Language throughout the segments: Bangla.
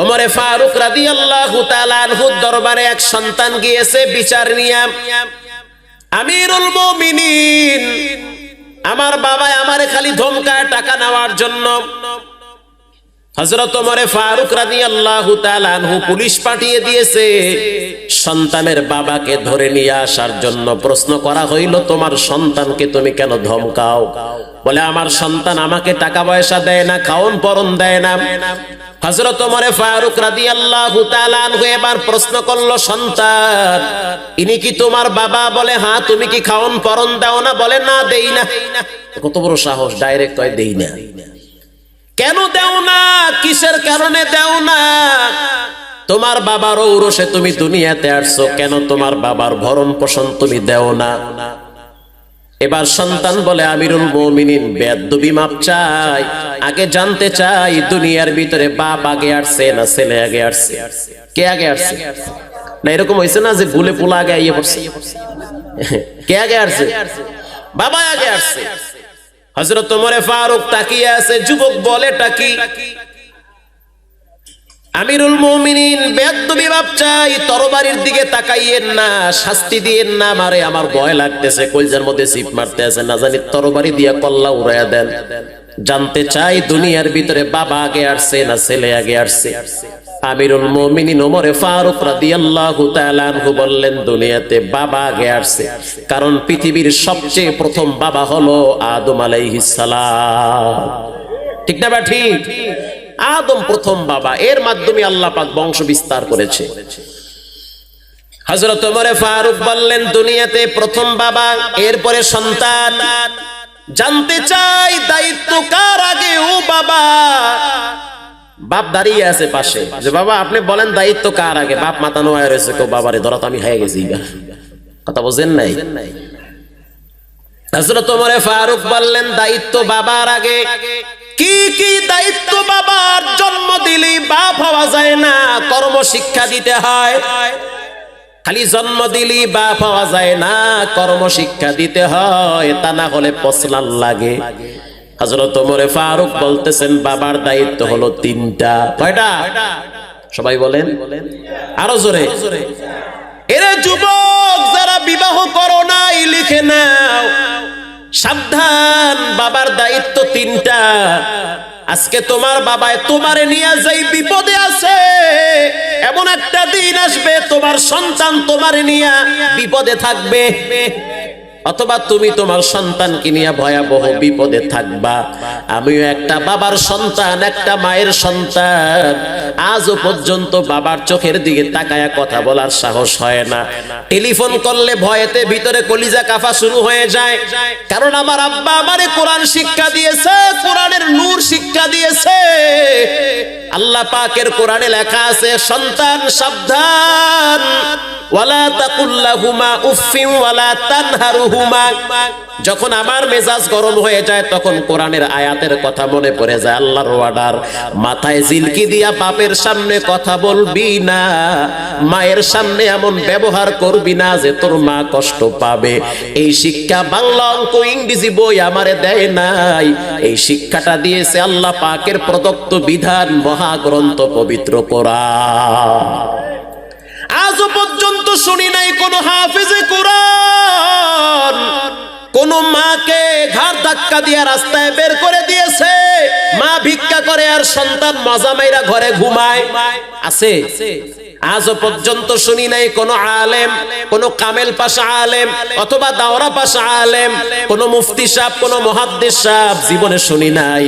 ওমরে ফারুক রাদিয়াল্লাহু তাআলা আনহুর দরবারে এক সন্তান গিয়েছে, বিচার নিয়ে। আমিরুল মুমিনিন, আমার বাবা আমারে খালি ধমকায় টাকা নেওয়ার জন্য। হজরত ওমরে ফারুক রাদিয়াল্লাহু তাআলা আনহু পুলিশ পাঠিয়ে দিয়েছে, সন্তানের বাবাকে ধরে নিয়ে আসার জন্য প্রশ্ন করা হইল, তোমার সন্তানকে তুমি কেন ধমকাও? বলে, আমার সন্তান আমাকে টাকা পয়সা দেয় না খাওন পরন দেয় না। হজরত ওমরে ফারুক তাআলা আনহু এবার প্রশ্ন করল, সন্তান, ইনি কি তোমার বাবা? বলে হ্যাঁ তুমি কি খাওন পরন দাও না? বলে, না, দেই না। কত বড় সাহস, ডাইরেক্ট কয়, দেই না। কেন দেও না? কিসের কারণে দেও না? তোমার বাবার ঔরসে তুমি দুনিয়াতে আসছো, কেন তোমার বাবার ভরণ পোষণ তুমি দেও না? এবার সন্তান বলে, আমিরুল মমিনিন বেদ্যবি মাপ চাই। আগে জানতে চাই, দুনিয়ার ভিতরে বাপ আগে আসছে না ছেলে আগে আসছে। কে আগে আসছে? না, এরকম হয়েছে না যে ভুলে পোলা আগে আইয়ে পড়ছে? কে আগে আসছে? বাবা আগে আসছে। হজরত তোমরে ফারুক তাকিয়ে আছে, যুবক বলে টাকি আমিরুল মুমিনিন বাপ চাই, তরবারির দিকে তাকাইয়েন না, শাস্তি দিয়েন না, মারে আমার ভয় লাগতেছে, কলজার মধ্যে সিপ মারতে আছে, না জানি তরবারি দিয়া কল্লা উড়াইয়া দেন। জানতে চাই দুনিয়ার ভিতরে বাবা আগে আসছে না ছেলে আগে আসছে। আমিরুল মুমিনিন ওমরে ফারুক রাদিয়াল্লাহু তাআলা আনহু বললেন, দুনিয়াতে বাবা আগে আসছে, কারণ পৃথিবীর সবচেয়ে প্রথম বাবা হলো আদম আলাইহিস সালাম। ঠিক না বা ঠিক? আদম প্রথম বাবা, এর মাধ্যমে আল্লাহ পাক বংশ বিস্তার করেছে। হযরত ওমরে ফারুক বললেন, দুনিয়াতে প্রথম বাবা, এরপরে সন্তান। জানতে চাই দায়িত্ব কার আগে, ও বাবা? বাপ দাঁড়িয়ে আছে পাশে। যে, বাবা, আপনি বলেন দায়িত্ব কার আগে? বাপ মাতানো হয়ে রয়েছে কেউ বাবারে, ধরা আমি হয়ে গেছি। কথা বোঝেন নাই? হযরত ওমরে ফারুক বললেন, দায়িত্ব বাবার আগে। কি কি দায়িত্ব বাবার জন্ম দিলে বাপ হওয়া যায় না? কর্ম শিক্ষা দিতে হয়। খালি জন্ম দিলি বা পাওয়া যায় না কর্ম শিক্ষা দিতে হয়। তা না হলে পছলান লাগে। ফারুক বলতেছেন, বাবার দায়িত্ব হলো তিনটা। কয়টা? সবাই বলেন। আরও জোরে। এরে যুবক, যারা বিবাহ করো নাই, লিখে নাও। সাবধান, বাবার দায়িত্ব তিনটা। আজকে তোমার বাবায় তোমারে নিয়ে যাই বিপদে আছে, এমন একটা দিন আসবে, তোমার সন্তান তোমারে নিয়ে বিপদে থাকবে। অথবা তুমি তোমার সন্তানকে নিয়ে ভয়াবহ বিপদে থাকবা। আমিও একটা বাবার সন্তান, একটা মায়ের সন্তান। আজও পর্যন্ত বাবার চোখের দিকে তাকায়া কথা বলার সাহস হয় না। টেলিফোন করলে ভয়েতে ভিতরে কলিজা কাফা শুরু হয়ে যায়। কারণ আমার আব্বা আমারে কোরআন শিক্ষা দিয়েছে, কোরআনের নূর শিক্ষা দিয়েছে। আল্লাহ পাকের কোরআনে লেখা আছে, সন্তান সাবধান। যখন আমার মেজাজ গরম হয়ে যায়, তখন কোরআনের আয়াতের কথা মনে পড়ে যায়, আল্লাহর অর্ডার মাথায় জিলকি দিয়া বাপের সামনে কথা বলবি না, মায়ের সামনে এমন ব্যবহার করবি না যে তোর মা কষ্ট পাবে। এই শিক্ষা বাংলা অঙ্ক ইংরেজি বই আমারে দেয় নাই। এই শিক্ষাটা দিয়েছে আল্লাহ পাকের প্রদত্ত বিধান, মহাগ্রন্থ পবিত্র কোরআন। শুনি নাই কোন হাফিজে কোরআন। কোন মাকে ঘাড় ধাক্কা দিয়ে রাস্তায় বের করে দিয়েছে। মা ভিক্ষা করে আর সন্তান মজা মাইরা ঘরে ঘুমায়। আছে? আজও পর্যন্ত শুনি নাই কোন আলেম, কোন কামেল পাশা আলেম, অথবা দাওরা পাশা আলেম, কোন মুফতি সাহেব, কোন মহাদ্দেশ সাহেব জীবনে শুনি নাই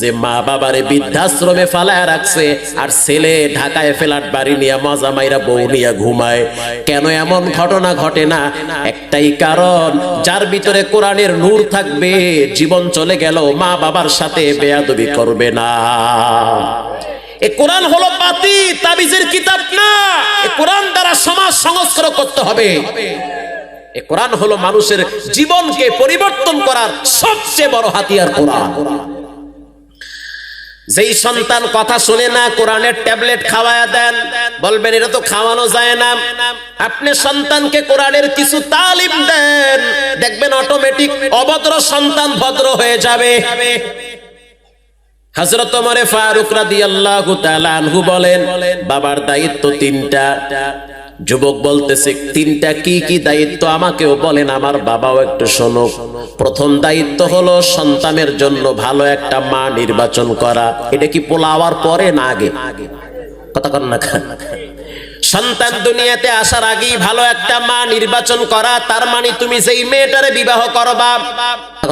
যে মা বাবারে বৃদ্ধাশ্রমে ফালায় রাখছে আর ছেলে ঢাকায় ফেলাট বাড়ি নিয়ে মজা মাইরা বউ নিয়ে ঘুমায়। কেন এমন ঘটনা ঘটে না? একটাই কারণ, যার ভিতরে কোরআনের নূর থাকবে, জীবন চলে গেল মা বাবার সাথে বেয়াদবি করবে না। এ কোরআন হলো পাতি তাবিজের কিতাব না। কোরআন দ্বারা সমাজ সংস্কার করতে হবে। এ কোরআন হলো মানুষের জীবনকে পরিবর্তন করার সবচেয়ে বড় হাতিয়ার কোরআন। যেই সন্তান কথা শুনে না, কোরআনের ট্যাবলেট খাওয়ায়া দেন, বলবেন, এটা তো খাওয়ানো যায় না। আপনি সন্তানকে কোরআনের কিছু তালিম দেন, দেখবেন অটোমেটিক অভদ্র সন্তান ভদ্র হয়ে যাবে। হজরত ওমরে ফারুক রাদিয়াল্লাহু তাআলা আনহু বলেন, বাবার দায়িত্ব তিনটা। যুবক বলতেছে, তিনটা কি কি দায়িত্ব আমাকেও বলেন, আমার বাবাও একটু শোনো প্রথম দায়িত্ব হলো সন্তানের জন্য ভালো একটা মা নির্বাচন করা। এটা কি পোলাওয়ার পরে না আগে? কথা কন না সন্তান দুনিয়াতে আসার আগেই ভালো একটা মা নির্বাচন করা, তার মানে তুমি সেই মেয়েটারে বিবাহ করবা।